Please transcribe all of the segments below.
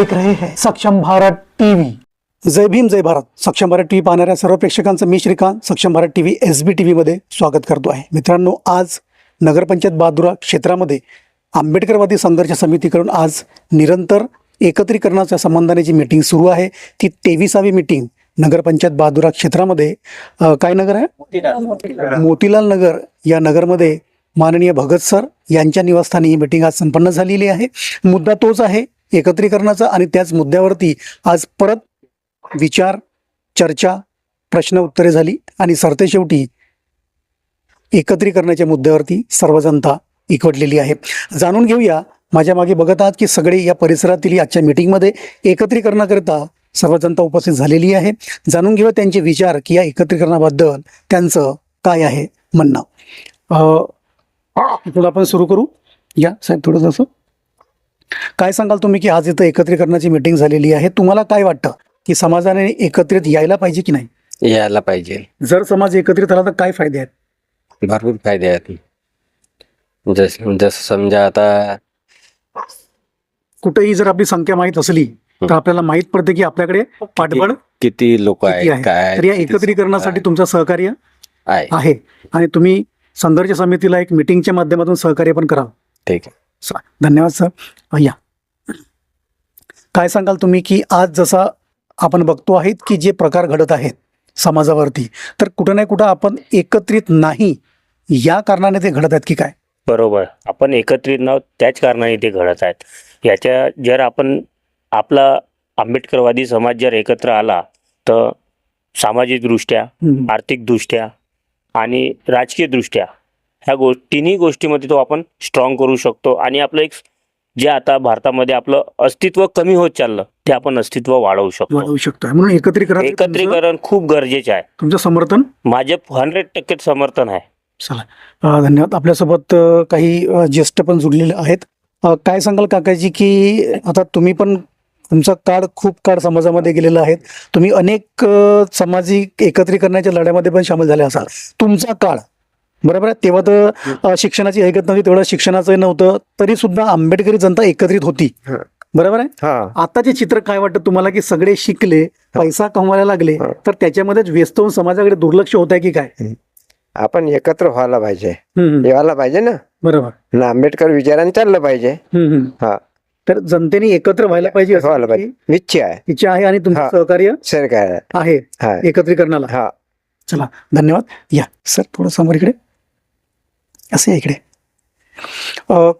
देख रहे हैं। सक्षम भारत टीवी। जय भीम जय भारत। सक्षम भारत टीव्ही पाहणाऱ्या सर्व प्रेक्षकांचं मी Shrikant Saksham Bharat TV S B T व्हीमध्ये स्वागत करतो आहे. मित्रांनो आज नगरपंचायत बहादुरा क्षेत्रामध्ये आंबेडकरवादी संघर्ष समितीकडून आज निरंतर एकत्रीकरणाच्या संबंधाने जी मीटिंग सुरू आहे ती तेविसावी मीटिंग नगरपंचायत बहादुरा क्षेत्रामध्ये काय नगर आहे? मोतीलाल. नगर या नगरमध्ये माननीय भगत सर यांच्या निवासस्थानी ही मीटिंग आज संपन्न झालेली आहे. मुद्दा तोच आहे एकत्रीकरणाचा आणि त्याच मुद्द्यावरती आज परत विचार चर्चा प्रश्न उत्तरे झाली आणि सरतेशेवटी एकत्रीकरणाच्या मुद्द्यावरती सर्व जनता एकवटलेली आहे. जाणून घेऊया माझ्या मागे बघत आहात की सगळे या परिसरातील आजच्या मीटिंगमध्ये एकत्रीकरणाकरिता सर्व जनता उपस्थित झालेली आहे. जाणून घेऊया त्यांचे विचार की या एकत्रीकरणाबद्दल त्यांचं काय आहे म्हणणं. थोडं आपण सुरू करू. या साहेब थोडं जसं काय सांगाल तुम्ही की आज इथं एकत्रीकरणाची मीटिंग झालेली आहे? तुम्हाला काय वाटतं की समाजाने एकत्रित यायला पाहिजे की नाही? यायला पाहिजे. जर समाज एकत्रित आला तर काय फायदे आहेत? भरपूर फायदे आहेत. जस जसं समजा आता कुठेही जर आपली संख्या माहीत असली तर आपल्याला माहीत पडते की आपल्याकडे पाठबळ किती लोक किती आहेत आहे काय तर या किती एकत्रीकरणासाठी तुमचं सहकार्य आहे. आहे. आणि तुम्ही संघर्ष समितीला एक मिटिंगच्या माध्यमातून सहकार्य पण करा ठीक आहे. स- धन्यवाद सर या. काय सांगाल तुम्ही की आज जसा आपण बघतो आहेत की जे प्रकार घडत आहेत समाजावरती तर कुठं ना कुठं आपण एकत्रित नाही या कारणाने ते घडत आहेत की काय? बरोबर. आपण एकत्रित नाहोत त्याच कारणाने ते घडत आहेत. याच्या जर आपण आपला आंबेडकरवादी समाज जर एकत्र आला तर सामाजिकदृष्ट्या. आर्थिकदृष्ट्या आणि राजकीयदृष्ट्या ह्या गो तिन्ही गोष्टीमध्ये तो आपण स्ट्रॉंग करू शकतो. आणि आपलं एक जे आता भारतामध्ये आपलं अस्तित्व कमी होत चाललं ते आपण अस्तित्व वाढवू शकतो. वाढवू शकतोय म्हणून एकत्रीकरण एकत्रीकरण खूप गरजेचे आहे. तुमचं समर्थन? माझे हंड्रेड टक्के समर्थन आहे. चला. धन्यवाद. आपल्यासोबत काही ज्येष्ठ पण जुडलेले आहेत. काय सांगाल काकाजी की आता तुम्ही पण तुमचा काळ खूप काळ समाजामध्ये गेलेला आहे. तुम्ही अनेक सामाजिक एकत्रीकरणाच्या लढ्यामध्ये पण सामील झाले असाल. तुमचा काळ बरोबर आहे? तेव्हा तर शिक्षणाची ऐकत नव्हती तेवढं शिक्षणाचं नव्हतं तरी सुद्धा आंबेडकरी जनता एकत्रित होती. बरोबर आहे? हा. आताचे चित्र काय वाटतं तुम्हाला की सगळे शिकले पैसा कमवायला लागले. तर त्याच्यामध्येच व्यस्त होऊन समाजाकडे दुर्लक्ष होत आहे की काय? आपण एकत्र व्हायला पाहिजे. यायला पाहिजे ना? बरोबर. आणि आंबेडकर विचाराने चाललं पाहिजे. हा. तर जनतेने एकत्र व्हायला पाहिजे व्हायला पाहिजे. इच्छा आहे. इच्छा आहे आणि तुमचं. सहकार्य सरकार आहे. एकत्रीकरणाला. हा. चला धन्यवाद. या सर थोडं समोर इकडे. असे इकडे.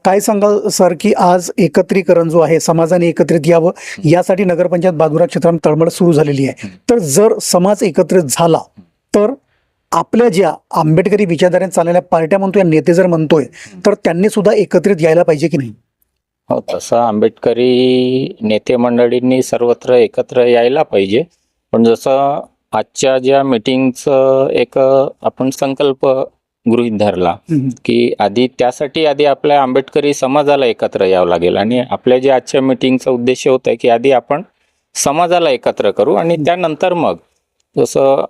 काय सांगाल सर की आज एकत्रीकरण जो आहे समाजाने एकत्रित यावं यासाठी नगरपंचायत बाजूरा क्षेत्रात तळमळ सुरू झालेली आहे. तर जर समाज एकत्रित झाला तर आपल्या ज्या आंबेडकरी विचारधाऱ्याने चाललेल्या पार्ट्या म्हणतो या नेते जर म्हणतोय तर त्यांनी सुद्धा एकत्रित यायला पाहिजे की नाही? हो तसं आंबेडकरी नेते मंडळींनी सर्वत्र एकत्र यायला पाहिजे. पण जसं आजच्या ज्या मीटिंगचं एक आपण संकल्प गृहीत धरला की आधी त्यासाठी आधी आपल्या आंबेडकरी समाजाला एकत्र यावं लागेल. आणि आपल्या जे आजच्या मीटिंगचा उद्देश होत आहे की आधी आपण समाजाला एकत्र करू आणि त्यानंतर मग जसं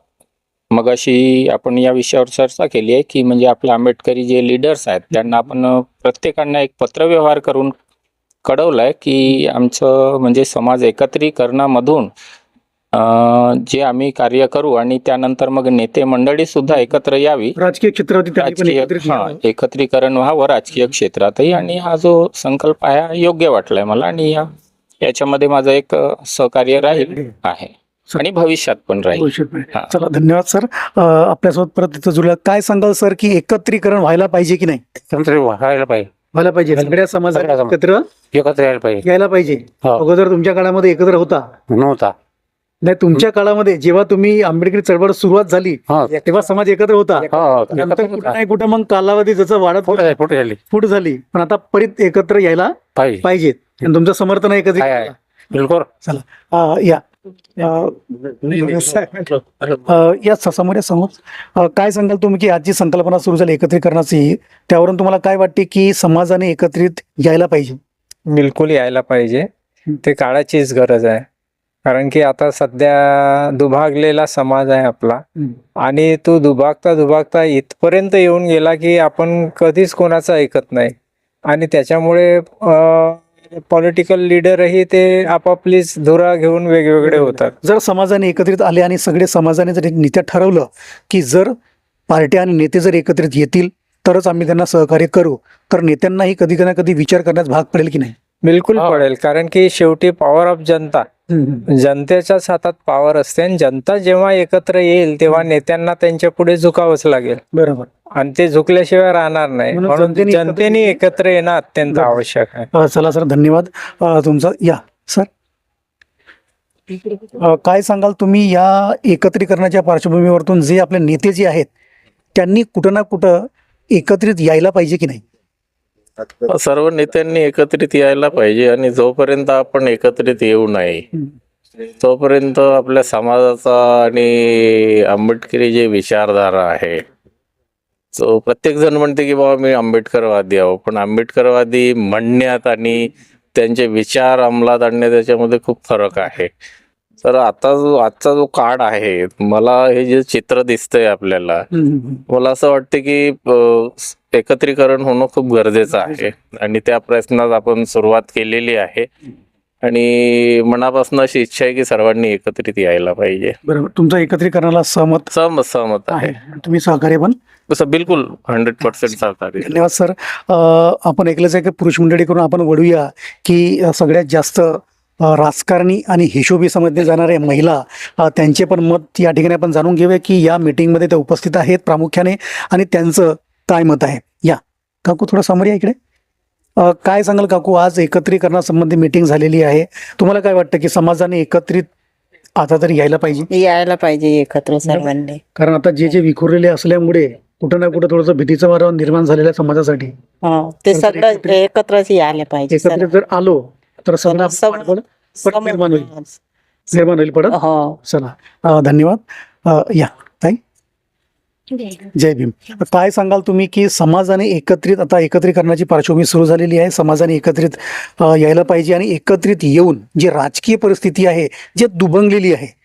मगाशी आपण या विषयावर चर्चा केली आहे की म्हणजे आपले आंबेडकरी जे लीडर्स आहेत त्यांना आपण प्रत्येकांना एक पत्रव्यवहार करून कळवलंय की आमचं म्हणजे समाज एकत्रीकरणामधून जे आम्ही कार्य करू आणि त्यानंतर मग नेते मंडळी सुद्धा एकत्र यावी. राजकीय हा यावं. एकत्रीकरण व्हावं राजकीय क्षेत्रातही आणि हा जो संकल्प आहे हा योग्य वाटलाय मला आणि या याच्यामध्ये माझं एक सहकार्य राहील आहे. आणि भविष्यात पण राहील. हा. चला धन्यवाद सर. आपल्यासोबत परत तिथं जुळल्या काय सांगाल सर की एकत्रीकरण व्हायला पाहिजे की नाही? व्हायला पाहिजे. व्हायला पाहिजे. सगळ्या समाजाला एकत्र एकत्र यायला पाहिजे. यायला पाहिजे. हो. अगोदर तुमच्या काळामध्ये एकत्र होता? नव्हता. नाही तुमच्या काळामध्ये जेव्हा तुम्ही आंबेडकरी चळवळ सुरुवात झाली हो. तेव्हा समाज एकत्र होता. हो नंतर कुठं. नाही कुठं मग कालावधी जसं वाढत पुढे झाली, पुढे झाली. फूट झाली. पण आता परत एकत्र यायला पाहिजे. पाहिजेत. आणि तुमचं समर्थन आहे एकत्रित आहे, आहे. बिलकुल. अ, या. अ, अ, या स- समोर या समोर. अ, काय सांगाल तुम्ही की आज जी संकल्पना सुरू झाली एकत्रीकरणाची? त्यावरून तुम्हाला काय वाटते की समाजाने एकत्रित यायला पाहिजे? बिलकुल यायला पाहिजे. ते काळाचीच गरज आहे. कारण की आता सध्या दुभागलेला समाज आहे आपला. आणि तो दुभागता दुभागता इथपर्यंत येऊन गेला की आपण कधीच कोणाचं ऐकत नाही. आणि त्याच्यामुळे पॉलिटिकल लिडरही ते आपापलीच धुरा घेऊन वेगवेगळे होतात. जर समाजाने एकत्रित आले आणि सगळे समाजाने जर एक नेत्या ठरवलं की जर पार्ट्या आणि नेते जर एकत्रित येतील तरच आम्ही त्यांना सहकार्य करू. तर नेत्यांनाही कधी ना कधी विचार करण्यास भाग पडेल की नाही? बिलकुल पडेल. कारण की शेवटी पॉवर ऑफ जनता. जनतेच्याच हातात पॉवर असते आणि जनता जेव्हा एकत्र येईल तेव्हा नेत्यांना त्यांच्या पुढे झुकावंच लागेल. बरोबर. आणि ते झुकल्याशिवाय राहणार नाही. म्हणून जनतेने एकत्र- येणं अत्यंत. आवश्यक आहे. चला सर धन्यवाद. तुमचा या सर. काय सांगाल तुम्ही या एकत्रीकरणाच्या पार्श्वभूमीवरतून जे आपले नेते जे आहेत त्यांनी कुठं ना कुठं एकत्रित यायला पाहिजे की नाही? सर्व नेत्यांनी एकत्रित यायला पाहिजे आणि जोपर्यंत आपण एकत्रित येऊ नाही तोपर्यंत आपल्या समाजाचा आणि आंबेडकरी जे विचारधारा आहे तो प्रत्येक जण म्हणते की बाबा मी आंबेडकरवादी आहो पण आंबेडकरवादी म्हणण्यात आणि त्यांचे विचार अंमलात आणण्यात त्याच्यामध्ये खूप फरक आहे. तर आता जो आजचा जो काळ आहे मला हे जे चित्र दिसतंय आपल्याला मला असं वाटतं की एकत्रीकरण होणं खूप गरजेचं आहे. आणि त्या प्रयत्नात आपण सुरुवात केलेली आहे. आणि मनापासून अशी इच्छा आहे की सर्वांनी एकत्रित यायला पाहिजे. बरोबर. तुमचा एकत्रीकरणाला सहमत सहमत सहमत आहे. तुम्ही सहकार्य पण? बिलकुल हंड्रेड पर्सेंट सहकार्य धन्यवाद सर. आपण ऐकलंच आहे की पुरुष मंडळी करून आपण वळूया की सगळ्यात जास्त राजकारणी आणि हिशोबी समजले जाणारे महिला त्यांचे पण मत या ठिकाणी आपण जाणून घेऊया की या मीटिंगमध्ये ते उपस्थित आहेत प्रामुख्याने आणि त्यांचं काय मत आहे. या. काकू थोडं समोर या इकडे. काय सांगाल काकू? आज एकत्रीकरणासंबंधी मीटिंग झालेली आहे. तुम्हाला काय वाटतं की समाजाने एकत्रित आता तरी यायला पाहिजे? यायला पाहिजे एकत्र सर्वांनी. कारण आता जे जे विखुरलेले असल्यामुळे कुठं ना कुठं थोडंसं भीतीचं वातावरण निर्माण झालेलं आहे समाजासाठी. हो ते सगळं एकत्रच यायला पाहिजे एकत्रित सर्व. जर आलो तर समोर- निर्माण होईल. निर्माण होईल पडत हो. अं, धन्यवाद. अं, या. ताई. जय भीम. काय सांगाल तुम्ही की समाजाने एकत्रित आता एकत्रीकरणाची पार्श्वभूमी सुरू झालेली आहे. समाजाने एकत्रित अं, यायला पाहिजे आणि एकत्रित येऊन जी राजकीय परिस्थिती आहे जे दुभंगलेली आहे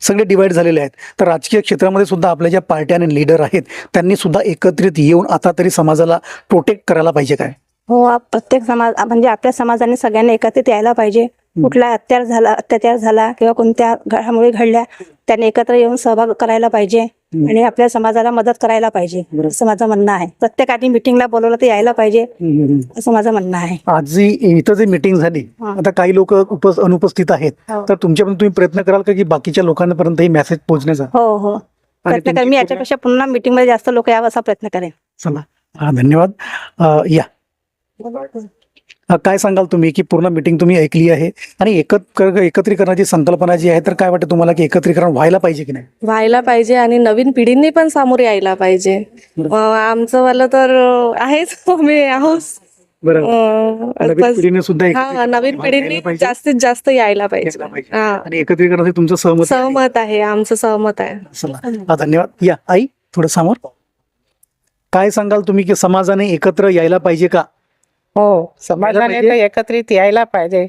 सगळे डिवाइड झालेले आहेत. तर राजकीय क्षेत्रामध्ये सुद्धा आपल्या ज्या पार्ट्या आणि लीडर आहेत त्यांनी सुद्धा एकत्रित येऊन आता तरी समाजाला प्रोटेक्ट करायला पाहिजे काय? हो आप- प्रत्येक समाज म्हणजे आपल्या समाजाने सगळ्यांनी एकत्रित यायला पाहिजे. कुठला अत्याचार झाला अत्याचार झाला किंवा कोणत्या घडामोडी घडल्या त्यांनी एकत्र येऊन सहभाग करायला पाहिजे आणि आपल्या समाजाला मदत करायला पाहिजे. असं माझं म्हणणं आहे. प्रत्येकाने मिटिंगला बोलवलं तर यायला पाहिजे. असं माझं म्हणणं आहे. आज जी इथं जी मीटिंग झाली. आता काही लोक अनुपस्थित आहेत. हो. तर तुमच्यापर्यंत तुम्ही प्रयत्न कराल का की बाकीच्या लोकांपर्यंत ही मेसेज पोहोचण्याचा? हो हो. प्रयत्न करेन. मी याच्यापेक्षा पुन्हा meeting मध्ये जास्त लोक यावं असा प्रयत्न करेन. चला. हा धन्यवाद. या. काय सांगाल तुम्ही की पूर्ण मीटिंग तुम्ही ऐकली आहे? आणि एकत्र एकत्रीकरणाची संकल्पना जी आहे तर काय वाटतं तुम्हाला की एकत्रीकरण व्हायला पाहिजे की नाही? व्हायला पाहिजे आणि नवीन पिढींनी पण सामोरे यायला पाहिजे. आमचं वालं तर आहेच. मी आहोत. सुद्धा हा एकत्रीकरण नवीन पिढींनी. जास्तीत जास्त यायला पाहिजे. आणि एकत्रीकरणासाठी तुमचं सहमत? सहमत आहे. आमचं सहमत आहे. धन्यवाद. या आई थोडं समोर. काय सांगाल तुम्ही की समाजाने एकत्र यायला पाहिजे का? हो समाजाने? तर एकत्रित यायला पाहिजे.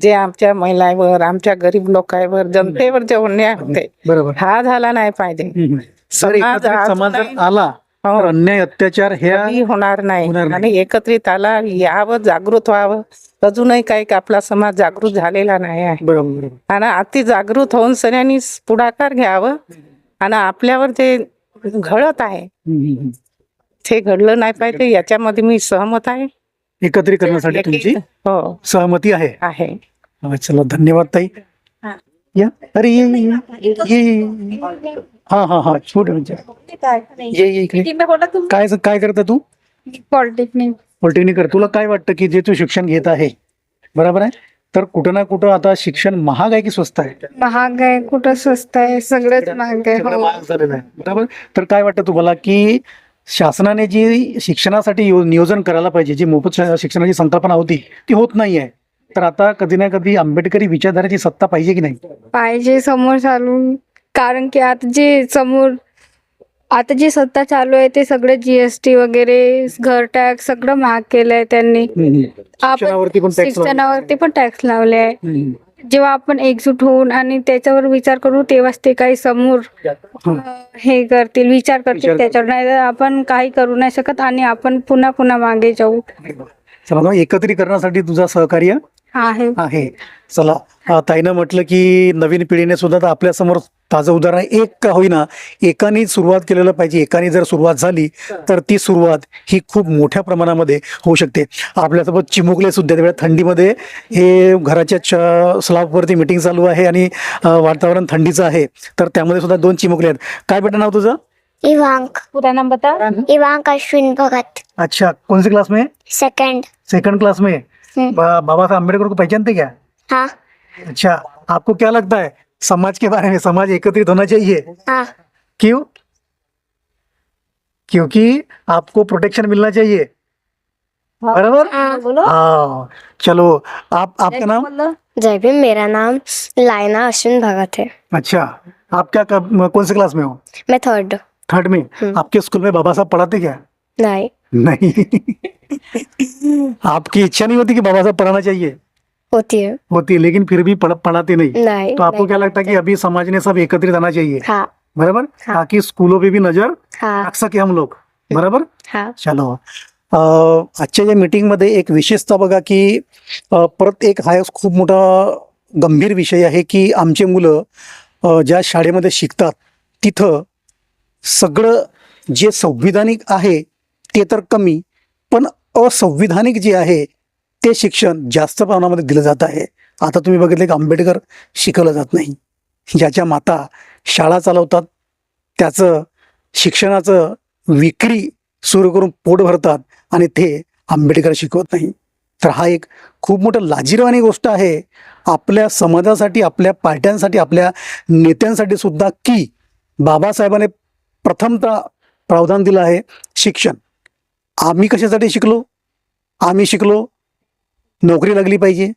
जे आमच्या महिलांवर आमच्या गरीब लोकांवर जनतेवर जे अन्याय होते बरोबर. हा झाला नाही पाहिजे. हम्म. जर समाज एकत्रित आज समाज जर नाही- आला हो. तर अन्याय अत्याचार कधी होणार नाही. आणि एकत्रित आला यावं जागृत व्हावं. अजूनही काही आपला समाज जागृत झालेला नाही आहे. बरोबर बरोबर. आणि अति जागृत होऊन सगळ्यांनी पुढाकार घ्यावं. आणि आपल्यावर जे घडत आहे हम्म, हम्म, हम्म. ते घडलं नाही पाहिजे. याच्यामध्ये मी सहमत आहे. एकत्रीकरणासाठी तुमची हो. सहमती आहे. आहे. हा, चला धन्यवाद ताई. हा. या. अरे ये ये, ये ये ये. हा हा हा. छोट म्हणजे. ये ये इकडे. काय काय करता तू? पॉलिटेक्निक. पॉलिटेक्निक कर. तुला काय वाटतं की जे तू शिक्षण घेत आहे? बरोबर आहे? तर कुठं ना कुठं आता शिक्षण महाग आहे की स्वस्त आहे? महाग आहे कुठं स्वस्त आहे? सगळंच महाग आहे सगळं हो. महाग झालेलं आहे. बरोबर? तर काय वाटतं तुम्हाला की शासनाने जी शिक्षणासाठी नियोजन करायला पाहिजे जी मोफत शिक्षणाची संकल्पना होती ती होत नाही आहे तर आता कधी ना कधी आंबेडकरी विचारधाराची सत्ता पाहिजे की नाही? पाहिजे समोर चालून. कारण की आता जे समोर आता जी सत्ता चालू आहे ते सगळे जीएसटी वगैरे घर टॅक्स सगळं महाग केलंय त्यांनी. आपण शिक्षणावरती पण टॅक्स शिक्षणावरती पण टॅक्स लावले आहे. जेव्हा आपण एकजूट होऊन आणि त्याच्यावर विचार करू तेव्हाच ते काही समोर अं, हे करतील विचार करतील त्याच्यावर. नाही आपण काही करू नाही शकत आणि आपण पुन्हा पुन्हा मागे जाऊ. चला मग एकत्रीकरणासाठी तुझा सहकार्य? आहे. आहे. चला अ, ताईनं म्हटलं की नवीन पिढीने सुद्धा आता आपल्यासमोर ताजं उदाहरण आहे. एक का होईना एकाने सुरुवात केलेलं पाहिजे. एकाने जर सुरुवात झाली तर ती सुरुवात ही खूप मोठ्या प्रमाणामध्ये होऊ शकते. आपल्यासोबत चिमुकले सुद्धा त्यावेळेला थंडीमध्ये हे घराच्या च स्लॅबवरती मिटिंग चालू आहे आणि अ, वातावरण थंडीचं आहे. तर त्यामध्ये सुद्धा दोन चिमुकले आहेत. काय बेटा नाव तुझं? इवांक. पूरा नाम बता इवांक अश्विन भगत. अच्छा कौन से क्लास में सेकंड सेकंड क्लास में बाबा साहब अंबेडकर को पहचानते क्या? हाँ। अच्छा आपको क्या लगता है समाज के बारे में समाज एकत्रित होना चाहिए? हाँ। क्यों? क्योंकि आपको प्रोटेक्शन मिलना चाहिए। बराबर? हाँ। हाँ चलो आप आपका नाम? जय भीम मेरा नाम लाइना अश्विन भगत है। अच्छा आप क्या कब, कौन से क्लास में हो? मैं थर्ड थर्ड में? हम्म। आपके स्कूल में बाबा साहब पढ़ाते क्या? नहीं। नहीं। आपकी इच्छा नहीं होती कि बाबा साहब पढ़ाना चाहिए? होती है। होती है लेकिन फिर भी पढ़, पढ़ाते नहीं। नहीं तो आपको नहीं। क्या लगता है कि अभी समाज ने सब एकत्रित आना चाहिए? हाँ। बराबर? हाँ। ताकि स्कूलों पे भी नजर हाँ। रख सके हम लोग। बराबर? हाँ। चलो। आजच्या या मीटिंगमध्ये एक विशेषता बघा की परत एक हा खूप मोठा गंभीर विषय आहे की आमचे मुलं ज्या शाळेमध्ये शिकतात तिथं सगळं जे संविधानिक आहे ते तर कमी पण असंविधानिक जे आहे ते शिक्षण जास्त प्रमाणामध्ये दिलं जात आहे. आता तुम्ही बघितले की आंबेडकर शिकवलं जात नाही. ज्याच्या माता शाळा चालवतात त्याचं शिक्षणाचं विक्री सुरू करून पोट भरतात आणि ते आंबेडकर शिकवत नाही. तर हा एक खूप मोठं लाजिरवाणी गोष्ट आहे. आपल्या समाजासाठी आपल्या पार्ट्यांसाठी आपल्या नेत्यांसाठी सुद्धा की बाबासाहेबाने प्रथमतः प्रावधान दिलं आहे शिक्षण. आम्ही कशासाठी शिकलो? आम्ही शिकलो नोकरी लागली पाहिजे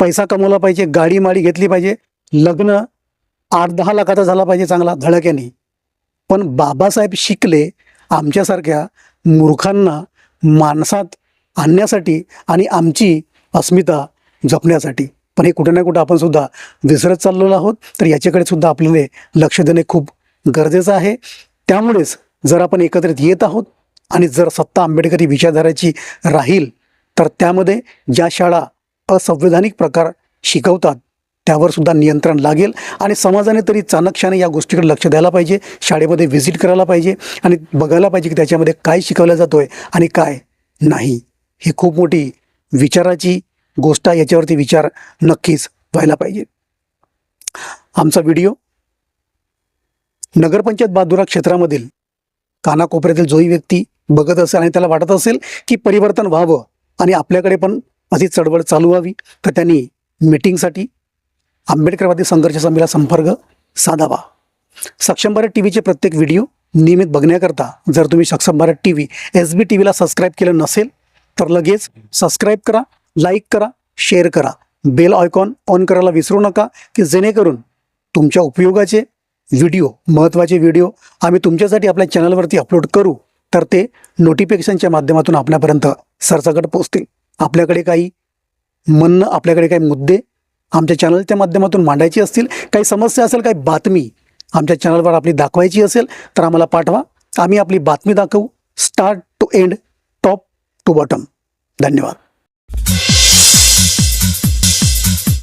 पैसा कमवला पाहिजे गाडी माडी घेतली पाहिजे लग्न आठ दहा लाखाचा झाला पाहिजे चांगला धडक्याने. पण बाबासाहेब शिकले आमच्यासारख्या मूर्खांना माणसात आणण्यासाठी आणि आमची अस्मिता जपण्यासाठी. पण हे कुठं ना कुठं आपण सुद्धा विसरत चाललेलो आहोत तर याच्याकडे सुद्धा आपल्याला लक्ष देणे खूप गरजेचं आहे. त्यामुळेच जर आपण एकत्रित येत आहोत आणि जर सत्ता आंबेडकरी विचारधाराची राहील तर त्यामध्ये ज्या शाळा असंवैधानिक प्रकार शिकवतात त्यावर सुद्धा नियंत्रण लागेल. आणि समाजाने तरी चाणक्याने या गोष्टीकडे लक्ष द्यायला पाहिजे शाळेमध्ये व्हिजिट करायला पाहिजे आणि बघायला पाहिजे की त्याच्यामध्ये काय शिकवलं जातो आहे आणि काय नाही. ही खूप मोठी विचाराची गोष्ट आहे याच्यावरती विचार नक्कीच व्हायला पाहिजे. आमचा व्हिडिओ नगरपंचायत बादुरा क्षेत्रामधील कानाकोपऱ्यातील जोही व्यक्ती बघत असेल आणि त्याला वाटत असेल की परिवर्तन व्हावं आणि आपल्याकडे पण अशी चळवळ चालू व्हावी तर त्यांनी मीटिंगसाठी आंबेडकरवादी संघर्ष समितीला संपर्क साधावा. सक्षम भारत टी व्हीचे प्रत्येक व्हिडिओ नियमित बघण्याकरता जर तुम्ही Saksham Bharat T V S B T व्हीला subscribe केलं नसेल तर लगेच सबस्क्राईब करा लाईक करा शेअर करा. बेल आयकॉन ऑन करायला विसरू नका की जेणेकरून तुमच्या उपयोगाचे व्हिडिओ महत्त्वाचे व्हिडिओ आम्ही तुमच्यासाठी आपल्या चॅनलवरती अपलोड करू तर ते नोटिफिकेशनच्या माध्यमातून आपल्यापर्यंत सरसकट पोचतील आपल्याकडे काही म्हणणं आपल्याकडे काही मुद्दे आमच्या चॅनलच्या माध्यमातून मांडायची असतील काही समस्या असेल काही बातमी आमच्या चॅनलवर आपली दाखवायची असेल तर आम्हाला पाठवा. आम्ही आपली बातमी दाखवू. Start to end top to bottom धन्यवाद.